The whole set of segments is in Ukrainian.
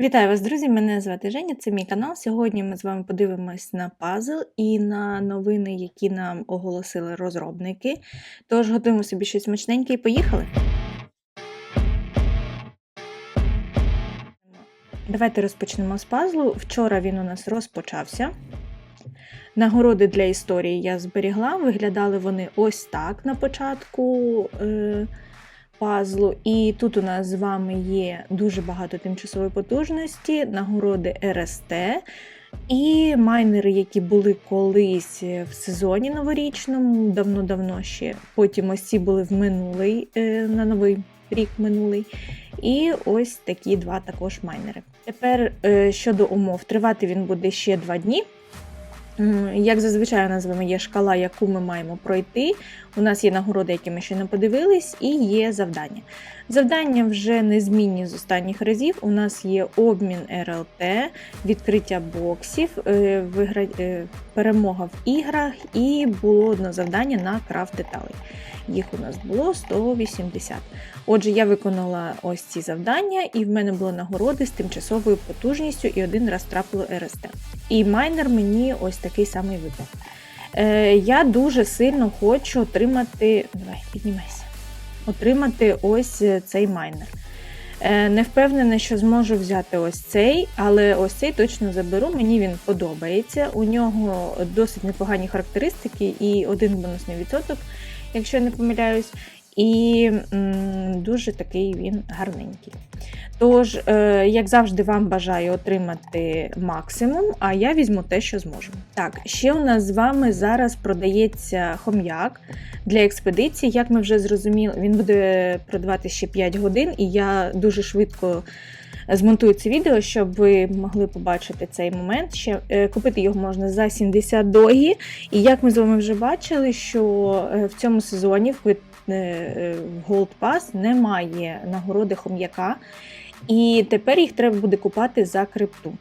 Вітаю вас, друзі! Мене звати Женя, це мій канал. Сьогодні ми з вами подивимось на пазл і на новини, які нам оголосили розробники. Тож готуємо собі щось смачненьке і поїхали. Давайте розпочнемо з пазлу. Вчора він у нас розпочався. Нагороди для історії я зберігла. Виглядали вони ось так на початку. Е- пазлу. І тут у нас з вами є дуже багато тимчасової потужності, нагороди РСТ. І майнери, які були колись в сезоні новорічному, давно-давно ще. Потім ось були в минулий, е, на новий рік минулий. І ось такі два також майнери. Тепер е, щодо умов, тривати він буде ще два дні. Як зазвичай у нас є шкала, яку ми маємо пройти. У нас є нагороди, які ми ще не подивились, і є завдання. Завдання вже незмінні з останніх разів. У нас є обмін РЛТ, відкриття боксів, е, е, перемога в іграх, і було одне завдання на крафт деталей. Їх у нас було 180. Отже, я виконала ось ці завдання, і в мене були нагороди з тимчасовою потужністю і один раз трапило РСТ. І майнер мені ось такий самий випав. Е, Я дуже сильно хочу отримати. Давай, піднімайся. Отримати ось цей майнер. Е, Не впевнена, що зможу взяти ось цей, але ось цей точно заберу, мені він подобається. У нього досить непогані характеристики і один бонусний відсоток, якщо я не помиляюсь. І м, дуже такий він гарненький. Тож, е, як завжди, вам бажаю отримати максимум, а я візьму те, що зможу. Так, ще у нас з вами зараз продається хом'як для експедиції. Як ми вже зрозуміли, він буде продавати ще 5 годин, і я дуже швидко. Змонтую це відео, щоб ви могли побачити цей момент. Ще е, Купити його можна за 70 догі. І як ми з вами вже бачили, що е, в цьому сезоні в Gold Pass немає нагороди хом'яка. І тепер їх треба буде купати за крипту.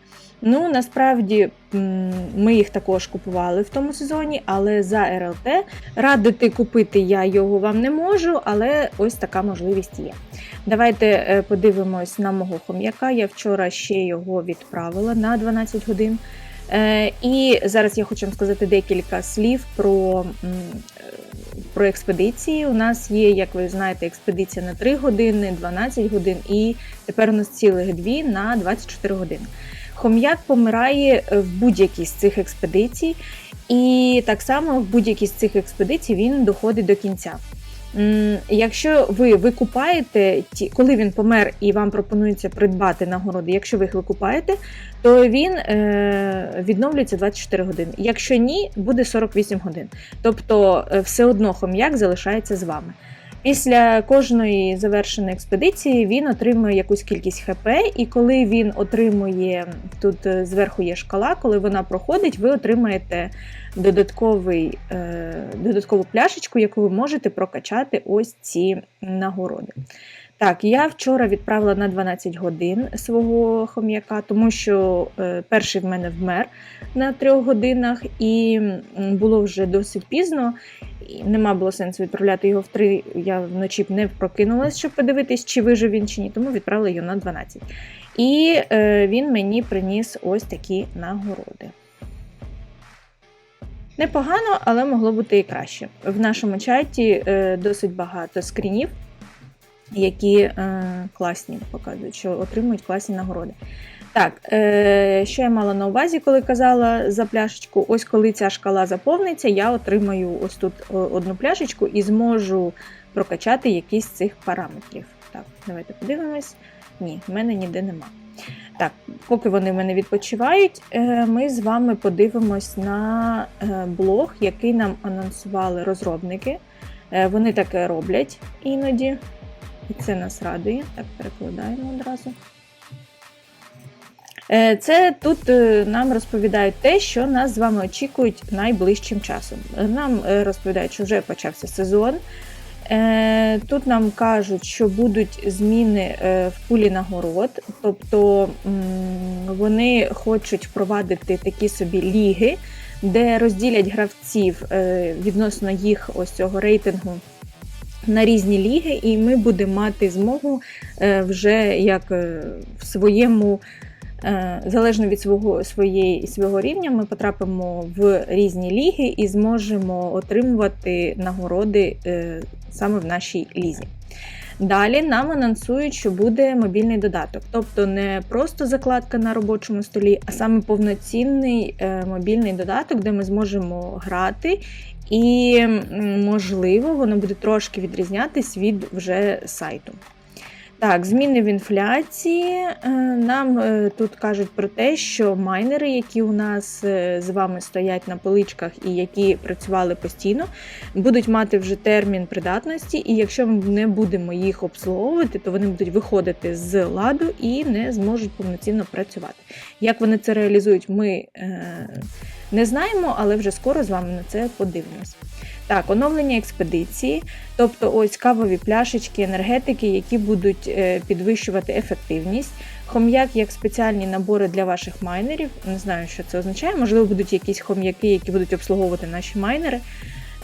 Ну, насправді ми їх також купували в тому сезоні, але за РЛТ радити купити я його вам не можу, але ось така можливість є. Давайте е, подивимось на мого хом'яка. Я вчора ще його відправила на 12 годин. Е, і зараз я хочу вам сказати декілька слів про про експедиції. У нас є, як ви знаєте, експедиція на 3 години, 12 годин, і тепер у нас цілих дві на 24 години. Хом'як помирає в будь-якій з цих експедицій, і так само в будь-якій з цих експедицій він доходить до кінця. Якщо ви викупаєте, коли він помер і вам пропонується придбати нагороди, якщо ви їх викупаєте, то він е, відновлюється 24 години. Якщо ні, буде 48 годин. Тобто е, все одно хом'як залишається з вами. Після кожної завершеної експедиції він отримує якусь кількість ХП, і коли він отримує тут е, зверху є шкала, коли вона проходить, ви отримаєте додатковий, е, додаткову пляшечку, яку ви можете прокачати ось ці нагороди. Так, я вчора відправила на 12 годин свого хом'яка, тому що е, перший в мене вмер на 3 годинах, і було вже досить пізно. І Нема було сенсу відправляти його в 3. Я вночі б не прокинулась, щоб подивитись, чи вижив він чи ні, тому відправила його на 12. І е, він мені приніс ось такі нагороди. Непогано, але могло бути і краще. В нашому чаті е, досить багато скрінів які е, класні показують, що отримують класні нагороди. Так, е, що я мала на увазі, коли казала за пляшечку? Ось коли ця шкала заповниться, я отримаю ось тут одну пляшечку і зможу прокачати якийсь з цих параметрів. Так, давайте подивимось. Ні, в мене ніде нема. Так, поки вони в мене відпочивають, е, ми з вами подивимось на е, блог, який нам анонсували розробники. Е, вони таке роблять іноді. І це нас радує. Так, перекладаємо одразу. Е, це тут е, нам розповідають те, що нас з вами очікують найближчим часом. Нам е, розповідають, що вже почався сезон. Тут нам кажуть, що будуть зміни в пулі нагород, тобто вони хочуть впровадити такі собі ліги, де розділять гравців відносно їх ось цього рейтингу на різні ліги, і ми будемо мати змогу е, вже як е, в своєму. е, Залежно від свого своєї свого рівня, ми потрапимо в різні ліги і зможемо отримувати нагороди саме в нашій лізі. Далі нам анонсують, що буде мобільний додаток, тобто не просто закладка на робочому столі, а саме повноцінний мобільний додаток, де ми зможемо грати, і можливо воно буде трошки відрізнятись від вже сайту. Так, зміни в інфляції. Е, Нам е, тут кажуть про те, що майнери, які у нас е, з вами стоять на поличках і які працювали постійно, будуть мати вже термін придатності, і якщо ми не будемо їх обслуговувати, то вони будуть виходити з ладу і не зможуть повноцінно працювати. Як вони це реалізують, ми е, не знаємо, але вже скоро з вами на це подивимось. Так, оновлення експедиції, тобто ось кавові пляшечки, енергетики, які будуть е, підвищувати ефективність. Хом'як як спеціальні набори для ваших майнерів. Не знаю, що це означає. Можливо, будуть якісь хом'яки, які будуть обслуговувати наші майнери.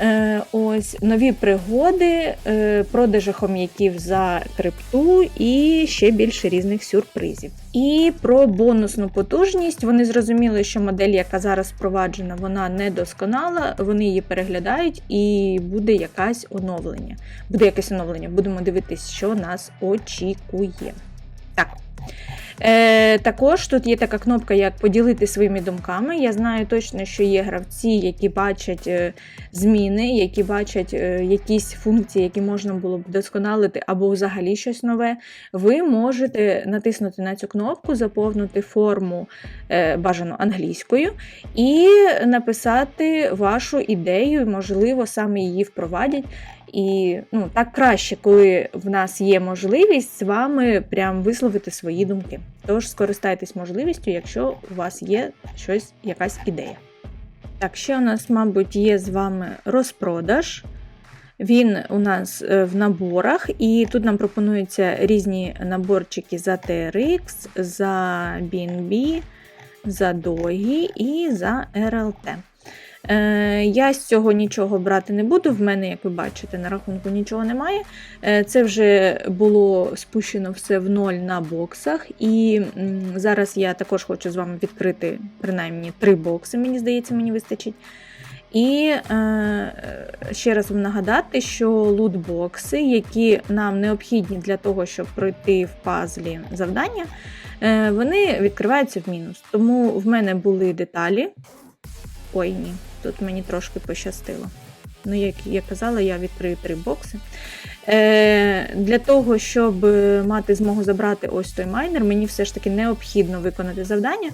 Е, ось нові пригоди, е, продажі хом'яків за крипту і ще більше різних сюрпризів. І про бонусну потужність вони зрозуміли, що модель, яка зараз впроваджена, вона не досконала. Вони її переглядають, і буде якась оновлення. Буде якесь оновлення. Будемо дивитись, що нас очікує. Так. Е, також тут є така кнопка, як поділити своїми думками. Я знаю точно, що є гравці, які бачать е, зміни, які бачать е, якісь функції, які можна було б досконалити, або взагалі щось нове. Ви можете натиснути на цю кнопку, заповнити форму е, бажано англійською, і написати вашу ідею, можливо, саме її впровадять. І ну, так краще, коли в нас є можливість з вами прям висловити свої думки. Тож скористайтесь можливістю, якщо у вас є щось, якась ідея. Так, ще у нас, мабуть, є з вами розпродаж. Він у нас е, в наборах, і тут нам пропонуються різні наборчики за TRX, за BNB, за Dogi і за RLT. Е, Я з цього нічого брати не буду. В мене, як ви бачите, на рахунку нічого немає. Е, Це вже було спущено все в ноль на боксах. І зараз я також хочу з вами відкрити принаймні три бокси, мені здається, мені вистачить. І е, ще раз вам нагадати, що лутбокси, які нам необхідні для того, щоб пройти в пазлі завдання, е, вони відкриваються в мінус. Тому в мене були деталі. Ой, ні, тут мені трошки пощастило. Ну, як я казала, я відкрию три бокси. Е, Для того, щоб мати змогу забрати ось той майнер, мені все ж таки необхідно виконати завдання.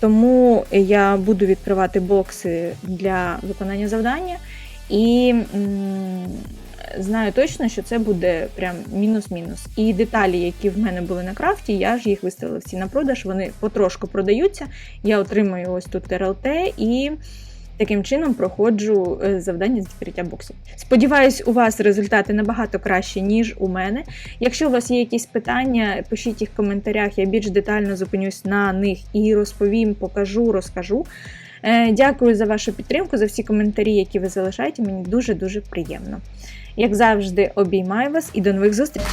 Тому я буду відкривати бокси для виконання завдання. І м, знаю точно, що це буде прям мінус-мінус. І деталі, які в мене були на крафті, я ж їх виставила всі на продаж. Вони потрошку продаються. Я отримую ось тут РЛТ і. Таким чином проходжу е, завдання з відкриття боксів. Сподіваюсь, у вас результати набагато кращі, ніж у мене. Якщо у вас є якісь питання, пишіть їх в коментарях, я більш детально зупинюсь на них і розповім, покажу, розкажу. Е, Дякую за вашу підтримку, за всі коментарі, які ви залишаєте. Мені дуже-дуже приємно. Як завжди, обіймаю вас і до нових зустрічей!